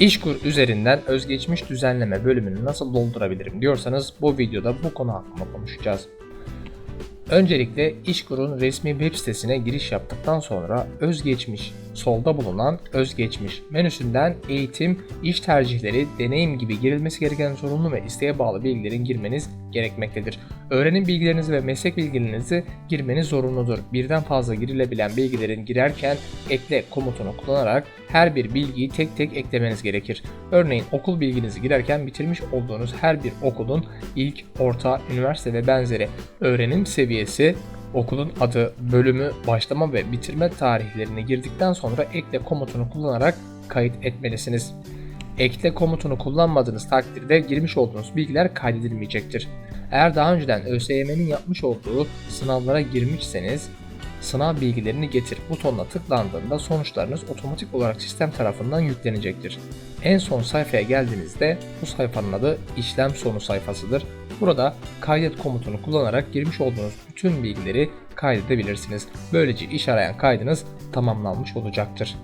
İşkur üzerinden özgeçmiş düzenleme bölümünü nasıl doldurabilirim diyorsanız bu videoda bu konu hakkında konuşacağız. Öncelikle İşkur'un resmi web sitesine giriş yaptıktan sonra özgeçmiş, solda bulunan özgeçmiş menüsünden eğitim, iş tercihleri, deneyim gibi girilmesi gereken zorunlu ve isteğe bağlı bilgilerin girmeniz gerekmektedir. Öğrenim bilgilerinizi ve meslek bilgilerinizi girmeniz zorunludur. Birden fazla girilebilen bilgilerin girerken ekle komutunu kullanarak her bir bilgiyi tek tek eklemeniz gerekir. Örneğin okul bilginizi girerken bitirmiş olduğunuz her bir okulun ilk, orta, üniversite ve benzeri öğrenim seviyesi, okulun adı, bölümü, başlama ve bitirme tarihlerini girdikten sonra ekle komutunu kullanarak kayıt etmelisiniz. Ekle komutunu kullanmadığınız takdirde girmiş olduğunuz bilgiler kaydedilmeyecektir. Eğer daha önceden ÖSYM'nin yapmış olduğu sınavlara girmişseniz sınav bilgilerini getir butonuna tıklandığında sonuçlarınız otomatik olarak sistem tarafından yüklenecektir. En son sayfaya geldiğinizde bu sayfanın adı işlem sonu sayfasıdır. Burada kaydet komutunu kullanarak girmiş olduğunuz bütün bilgileri kaydedebilirsiniz. Böylece iş arayan kaydınız tamamlanmış olacaktır.